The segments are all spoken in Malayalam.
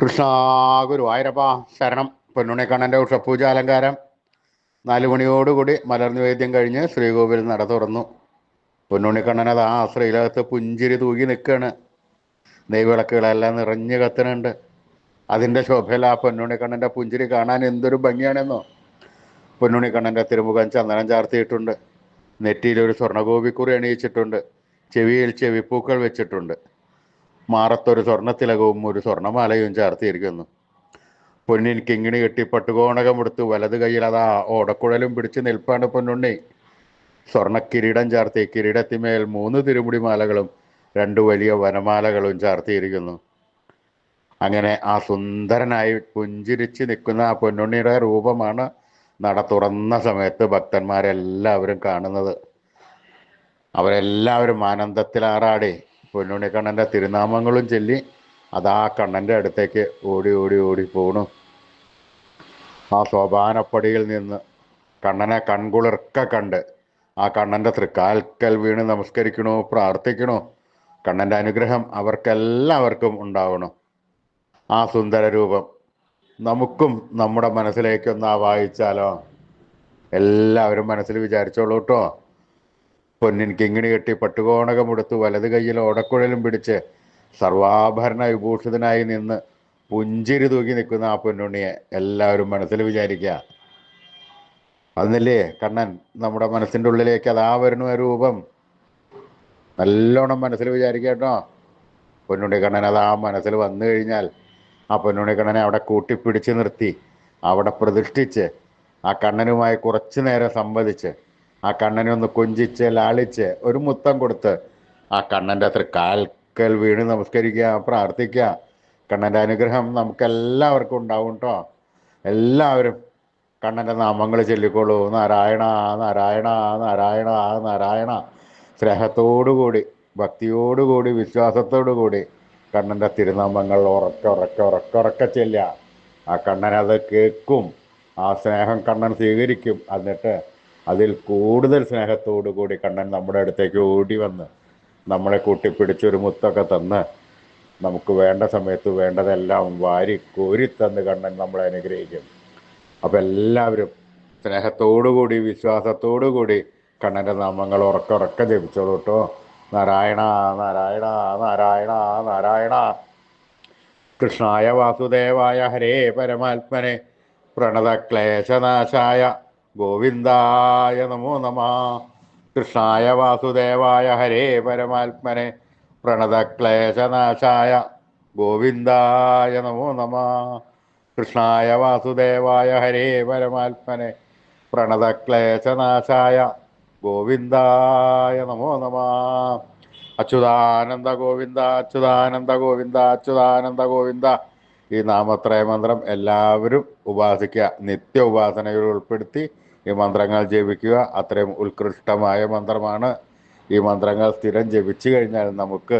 കൃഷ്ണ ഗുരുവായൂരപ്പ ശരണം പൊന്നുണിക്കണ്ണന്റെ ഉഷപൂജ അലങ്കാരം. നാലു മണിയോടുകൂടി മലർനിവേദ്യം കഴിഞ്ഞ് ശ്രീകോവിൽ നട തുറന്നു. പൊന്നുണിക്കണ്ണനത് ആ ശ്രീലകത്ത് പുഞ്ചിരി തൂകി നിൽക്കുകയാണ്. നെയ്വിളക്കുകളെല്ലാം നിറഞ്ഞു കത്തുന്നുണ്ട്. അതിന്റെ ശോഭയിൽ ആ പൊന്നുണിക്കണ്ണന്റെ പുഞ്ചിരി കാണാൻ എന്തൊരു ഭംഗിയാണെന്നോ. പൊന്നുണിക്കണ്ണന്റെ തിരുമുഖം ചന്ദനം ചാർത്തിയിട്ടുണ്ട്. നെറ്റിയിൽ ഒരു സ്വർണഗോപിക്കുറി അണിയിച്ചിട്ടുണ്ട്. ചെവിയിൽ ചെവിപ്പൂക്കൾ വെച്ചിട്ടുണ്ട്. മാറത്തൊരു സ്വർണത്തിലകവും ഒരു സ്വർണമാലയും ചാർത്തിയിരിക്കുന്നു. പൊന്നിൻ കിങ്ങിണി കെട്ടി പട്ടുകോണകം എടുത്ത് വലത് കൈയിൽ അതാ ഓടക്കുഴലും പിടിച്ച് നിൽപ്പാണ് പൊന്നുണ്ണി. സ്വർണ കിരീടം ചാർത്തി കിരീടത്തിമേൽ മൂന്ന് തിരുമുടി മാലകളും രണ്ട് വലിയ വനമാലകളും ചാർത്തിയിരിക്കുന്നു. അങ്ങനെ ആ സുന്ദരനായി പുഞ്ചിരിച്ച് നിൽക്കുന്ന ആ പൊന്നുണ്ണിയുടെ രൂപമാണ് നട തുറന്ന സമയത്ത് ഭക്തന്മാരെല്ലാവരും കാണുന്നത്. അവരെല്ലാവരും ആനന്ദത്തിലാറാടി. പൊന്നുണ്ണിക്കണ്ണന്റെ തിരുനാമങ്ങളും ചൊല്ലി ആ കണ്ണന്റെ അടുത്തേക്ക് ഓടി ഓടി ഓടി പോണു. ആ സോപാനപ്പടിയിൽ നിന്ന് കണ്ണനെ കൺകുളിർക്ക കണ്ട് ആ കണ്ണന്റെ തൃക്കാൽക്കൽ വീണ് നമസ്കരിക്കണോ പ്രാർത്ഥിക്കണോ. കണ്ണന്റെ അനുഗ്രഹം അവർക്കെല്ലാവർക്കും ഉണ്ടാവണം. ആ സുന്ദര രൂപം നമുക്കും നമ്മുടെ മനസ്സിലേക്കൊന്ന് ആ വായിച്ചാലോ? എല്ലാവരും മനസ്സിൽ വിചാരിച്ചോളൂ കേട്ടോ. പൊന്നിൻ കിങ്ങിണി കെട്ടി പട്ടുകോണകമെടുത്ത് വലത് കൈയിൽ ഓടക്കുഴലും പിടിച്ച് സർവാഭരണ വിഭൂഷിതനായി നിന്ന് പുഞ്ചിരി തൂക്കി നിൽക്കുന്ന ആ പൊന്നുണ്ണിയെ എല്ലാവരും മനസ്സിൽ വിചാരിക്കുക. അന്നല്ലേ കണ്ണൻ നമ്മുടെ മനസ്സിന്റെ ഉള്ളിലേക്ക് അതാ വരുന്ന രൂപം? നല്ലോണം മനസ്സിൽ വിചാരിക്കുക കേട്ടോ. പൊന്നുണ്ണി കണ്ണൻ അത് മനസ്സിൽ വന്നു കഴിഞ്ഞാൽ ആ പൊന്നുണ്ണി കണ്ണനെ അവിടെ കൂട്ടിപ്പിടിച്ച് നിർത്തി അവിടെ പ്രതിഷ്ഠിച്ച് ആ കണ്ണനുമായി കുറച്ചു നേരം സംവദിച്ച് ആ കണ്ണനെ ഒന്ന് കൊഞ്ചിച്ച് ലാളിച്ച് ഒരു മുത്തം കൊടുത്ത് ആ കണ്ണന്റെ അത്ര കാൽക്കൽ വീണ് നമസ്കരിക്കുക പ്രാർത്ഥിക്കുക. കണ്ണന്റെ അനുഗ്രഹം നമുക്കെല്ലാവർക്കും ഉണ്ടാവും കേട്ടോ എല്ലാവരും കണ്ണന്റെ നാമങ്ങൾ ചൊല്ലിക്കോളൂ നാരായണ നാരായണ നാരായണ നാരായണ. സ്നേഹത്തോടുകൂടി ഭക്തിയോടുകൂടി വിശ്വാസത്തോടുകൂടി കണ്ണന്റെ തിരുനാമങ്ങൾ ഉറക്ക ഉറക്ക ഉറക്ക ഉറക്ക ചെല്ലുക. ആ കണ്ണൻ അത് കേൾക്കും. ആ സ്നേഹം കണ്ണൻ സ്വീകരിക്കും. എന്നിട്ട് അതിൽ കൂടുതൽ സ്നേഹത്തോടു കൂടി കണ്ണൻ നമ്മുടെ അടുത്തേക്ക് ഓടി വന്ന് നമ്മളെ കൂട്ടിപ്പിടിച്ചൊരു മുത്തൊക്കെ തന്ന് നമുക്ക് വേണ്ട സമയത്ത് വേണ്ടതെല്ലാം വാരി കോരിത്തന്ന് കണ്ണൻ നമ്മളെ അനുഗ്രഹിക്കും. അപ്പം എല്ലാവരും സ്നേഹത്തോടുകൂടി വിശ്വാസത്തോടുകൂടി കണ്ണന്റെ നാമങ്ങൾ ഉറക്കുറക്കെ ഉറക്ക ജപിച്ചോളൂ കേട്ടോ. നാരായണ നാരായണ നാരായണ നാരായണ. കൃഷ്ണായ വാസുദേവായ ഹരേ പരമാത്മനെ. പ്രണതക്ലേശനാശായ. ഗോവിന്ദായ നമോ നമ. കൃഷ്ണായ വാസുദേവായ ഹരേ പരമാത്മനെ. പ്രണതക്ലേശനാശായ ഗോവിന്ദായ നമോ നമ. കൃഷ്ണായ വാസുദേവായ ഹരേ പരമാത്മനെ. പ്രണതക്ലേശനാശായ ഗോവിന്ദായ നമോ നമ. അച്യുതാനന്ദ ഗോവിന്ദ അച്യുതാനന്ദ ഗോവിന്ദ അച്യുതാനന്ദ ഗോവിന്ദ. ഈ നാമത്രയ മന്ത്രം എല്ലാവരും ഉപാസിക്കുക. നിത്യ ഉപാസനയിൽ ഉൾപ്പെടുത്തി ഈ മന്ത്രങ്ങൾ ജപിക്കുക. അത്രയും ഉത്കൃഷ്ടമായ മന്ത്രമാണ്. ഈ മന്ത്രങ്ങൾ സ്ഥിരം ജപിച്ചു കഴിഞ്ഞാൽ നമുക്ക്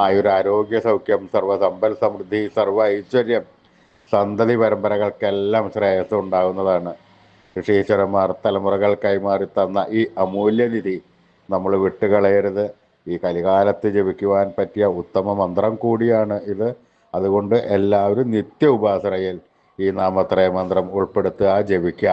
ആയുരാരോഗ്യ സൗഖ്യം സർവസമ്പൽ സമൃദ്ധി സർവ ഐശ്വര്യം സന്തതി പരമ്പരകൾക്കെല്ലാം ശ്രേയസ് ഉണ്ടാകുന്നതാണ്. ഋഷീശ്വരന്മാർ തലമുറകൾ കൈമാറി തന്ന ഈ അമൂല്യനിധി നമ്മൾ വിട്ടുകളയരുത്. ഈ കലികാലത്ത് ജപിക്കുവാൻ പറ്റിയ ഉത്തമ മന്ത്രം കൂടിയാണ് ഇത്. അതുകൊണ്ട് എല്ലാവരും നിത്യ ഉപാസനയിൽ ഈ നാമത്രയ മന്ത്രം ഉൾപ്പെടുത്തുക ജപിക്കുക.